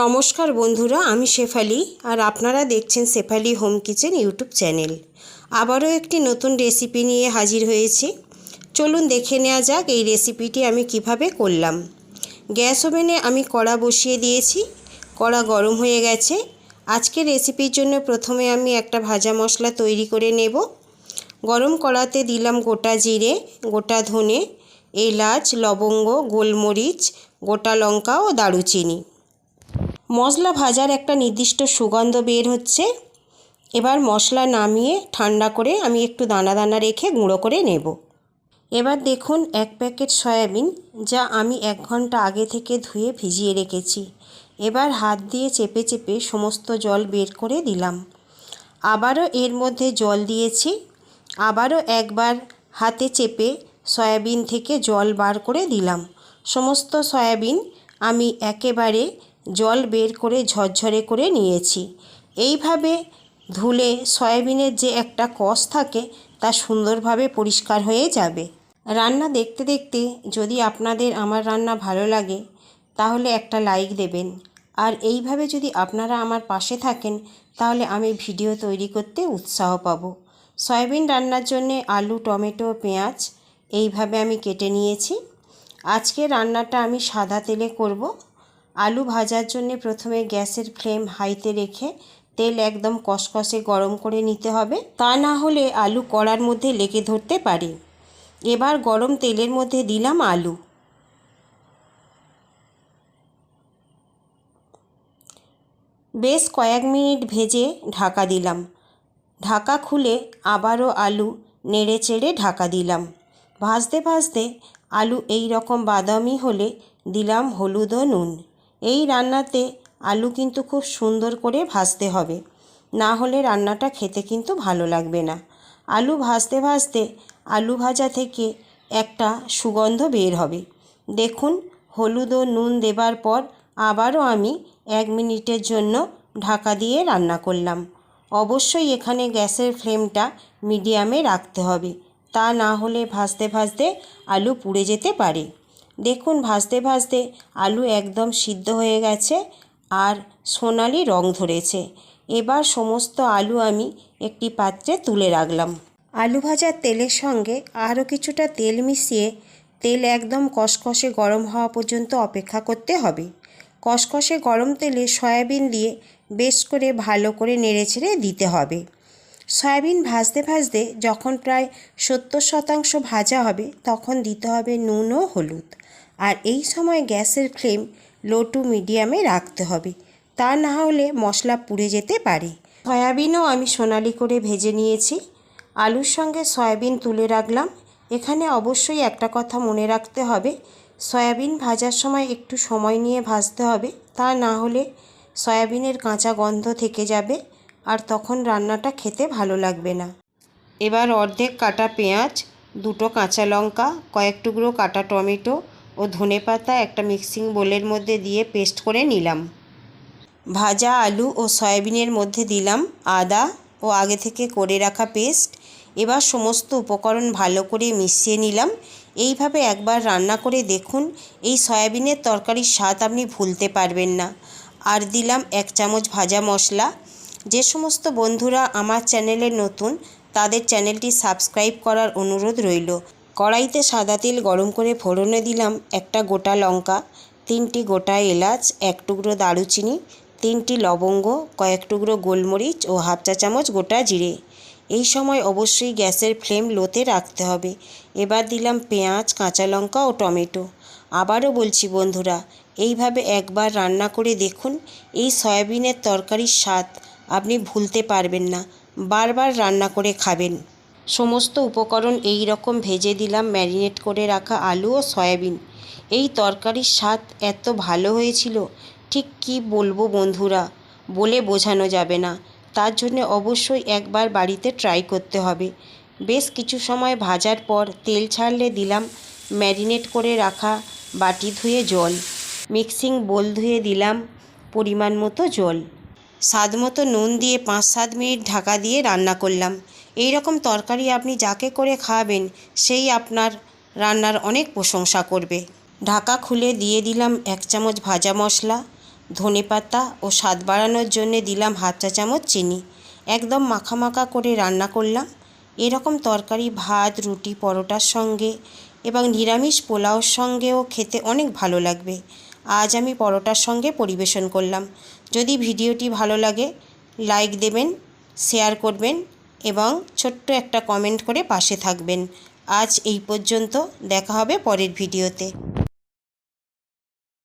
নমস্কার বন্ধুরা, আমি শেফালি আর আপনারা দেখছেন Shefali home kitchen YouTube channel. আবারও একটি নতুন রেসিপি নিয়ে হাজির হয়েছি। চলুন দেখে নেওয়া যাক এই রেসিপিটি আমি কীভাবে করলাম। গ্যাস ওভেনে আমি কড়া বসিয়ে দিয়েছি, কড়া গরম হয়ে গেছে। আজকের রেসিপির জন্য প্রথমে আমি একটা ভাজা মশলা তৈরি করে নেব। গরম কড়াতে দিলাম গোটা জিরে, গোটা ধনে, এলাচ, লবঙ্গ, গোলমরিচ, গোটা লঙ্কা ও দারুচিনি। মশলা ভাজার একটা নির্দিষ্ট সুগন্ধ বের হচ্ছে। এবার মশলা নামিয়ে ঠান্ডা করে আমি একটু দানা দানা রেখে গুঁড়ো করে নেব। এবার দেখুন এক প্যাকেট সয়াবিন, যা আমি এক ঘণ্টা আগে থেকে ধুয়ে ভিজিয়ে রেখেছি। এবার হাত দিয়ে চেপে চেপে সমস্ত জল বের করে দিলাম। আবারও এর মধ্যে জল দিয়েছি। আবারও একবার হাতে চেপে সয়াবিন থেকে জল বার করে দিলাম। সমস্ত সয়াবিন আমি একেবারে জল বের করে ঝরঝরে করে নিয়েছি। এইভাবে ধুলে সয়াবিনের যে একটা কষ থাকে, তা সুন্দরভাবে পরিষ্কার হয়ে যাবে। রান্না দেখতে দেখতে যদি আপনাদের আমার রান্না ভালো লাগে, তাহলে একটা লাইক দেবেন। আর এইভাবে যদি আপনারা আমার পাশে থাকেন, তাহলে আমি ভিডিও তৈরি করতে উৎসাহ পাবো। সয়াবিন রান্নার জন্যে আলু, টমেটো, পেঁয়াজ, এইভাবে আমি কেটে নিয়েছি। আজকে রান্নাটা আমি সাদা তেলে করব। আলু ভাজার জন্য প্রথমে গ্যাসের ফ্লেম হাইতে রেখে তেল একদম কষকষে গরম করে নিতে হবে। তা না হলে আলু কড়ার মধ্যে লেগে ধরতে পারে। এবার গরম তেলের মধ্যে দিলাম আলু। বেশ কয়েক মিনিট ভেজে ঢাকা দিলাম। ঢাকা খুলে আবারও আলু নেড়ে চেড়ে ঢাকা দিলাম। ভাজতে ভাজতে আলু এই রকম বাদামি হলে দিলাম হলুদ ও নুন। এই রান্নাতে আলু কিন্তু খুব সুন্দর করে ভাজতে হবে। না হলে রান্নাটা খেতে কিন্তু ভালো লাগবে না। আলু ভাজতে ভাজতে আলু ভাজা থেকে একটা সুগন্ধ বের হবে। দেখুন, হলুদ ও নুন দেবার পর আবারও আমি এক মিনিটের জন্য ঢাকা দিয়ে রান্না করলাম। অবশ্যই এখানে গ্যাসের ফ্লেমটা মিডিয়ামে রাখতে হবে। তা না হলে ভাজতে ভাজতে আলু পুড়ে যেতে পারে। দেখুন ভাজতে ভাজতে আলু একদম সিদ্ধ হয়ে গেছে আর সোনালি রং ধরেছে। এবার সমস্ত আলু আমি একটি পাত্রে তুলে রাখলাম। আলু ভাজার তেলের সঙ্গে আরও কিছুটা তেল মিশিয়ে তেল একদম কষকষে গরম হওয়া পর্যন্ত অপেক্ষা করতে হবে। কষকষে গরম তেলে সয়াবিন দিয়ে বেশ করে ভালো করে নেড়েচেড়ে দিতে হবে। সয়াবিন ভাজতে ভাজতে যখন প্রায় সত্তর শতাংশ ভাজা হবে তখন দিতে হবে নুন ও হলুদ। আর এই সময় গ্যাসের ফ্লেম লো টু মিডিয়ামে রাখতে হবে। তা না হলে মশলা পুড়ে যেতে পারে। সয়াবিনও আমি সোনালি করে ভেজে নিয়েছি। আলুর সঙ্গে সয়াবিন তুলে রাখলাম। এখানে অবশ্যই একটা কথা মনে রাখতে হবে। সয়াবিন ভাজার সময় একটু সময় নিয়ে ভাজতে হবে। তা না হলে সয়াবিনের কাঁচা গন্ধ থেকে যাবে আর তখন রান্নাটা খেতে ভালো লাগবে না। এবার অর্ধেক কাটা পেঁয়াজ, দুটো কাঁচা লঙ্কা, কয়েক টুকরো কাটা টমেটো ও ধনে পাতা একটা মিক্সিং বোলের মধ্যে দিয়ে পেস্ট করে নিলাম। ভাজা আলু ও সয়াবিনের মধ্যে দিলাম আদা ও আগে থেকে করে রাখা পেস্ট। এবার সমস্ত উপকরণ ভালো করে মিশিয়ে নিলাম। এইভাবে একবার রান্না করে দেখুন, এই সয়াবিনের তরকারির স্বাদ আপনি ভুলতে পারবেন না। আর দিলাম এক চামচ ভাজা মশলা। যে সমস্ত বন্ধুরা আমার চ্যানেলে নতুন, তাদের চ্যানেলটি সাবস্ক্রাইব করার অনুরোধ রইল। কড়াইতে সাদা তেল গরম করে ফোড়নে দিলাম একটা গোটা লঙ্কা, তিনটি গোটা এলাচ, এক টুকরো দারুচিনি, তিনটি লবঙ্গ, কয়েক টুকরো গোলমরিচ ও হাফ চা চামচ গোটা জিরে। এই সময় অবশ্যই গ্যাসের ফ্লেম লোতে রাখতে হবে। এবার দিলাম পেঁয়াজ, কাঁচা লঙ্কা ও টমেটো। আবারও বলছি বন্ধুরা, এইভাবে একবার রান্না করে দেখুন, এই সয়াবিনের তরকারির স্বাদ আপনি ভুলতে পারবেন না। বারবার রান্না করে খাবেন। সমস্ত উপকরণ এই রকম ভেজে দিলাম, ম্যারিনেট করে রাখা আলু ও সয়াবিন। এই তরকারির স্বাদ এত ভালো হয়েছিল, ঠিক কি বলব বন্ধুরা? বলে বোঝানো যাবে না। তার জন্য অবশ্যই একবার বাড়িতে ট্রাই করতে হবে। বেশ কিছু সময় ভাজার পর তেল ছাড়লে দিলাম, ম্যারিনেট করে রাখা বাটি ধুয়ে জল। মিক্সিং বোল ধুয়ে দিলাম, পরিমাণ মতো জল। স্বাদ মতো নুন দিয়ে পাঁচ সাত মিনিট ঢাকা দিয়ে রান্না করলাম। এই রকম তরকারি আপনি যাকে করে খাওয়াবেন, সেই আপনার রান্নার অনেক প্রশংসা করবে। ঢাকা খুলে দিয়ে দিলাম এক চামচ ভাজা মশলা ধনেপাতা ও স্বাদ বাড়ানোর জন্যে দিলাম হাফ চা চামচ চিনি। একদম মাখা মাখা করে রান্না করলাম। এরকম তরকারি, ভাত, রুটি, পরোটার সঙ্গে এবং নিরামিষ পোলাওর সঙ্গেও খেতে অনেক ভালো লাগবে। আজ আমি পরোটার সঙ্গে পরিবেশন করলাম। যদি ভিডিওটি ভালো লাগে লাইক দেবেন শেয়ার করবেন এবং ছোট্ট একটা কমেন্ট করে পাশে থাকবেন। আজ এই পর্যন্ত দেখা হবে পরের ভিডিওতে।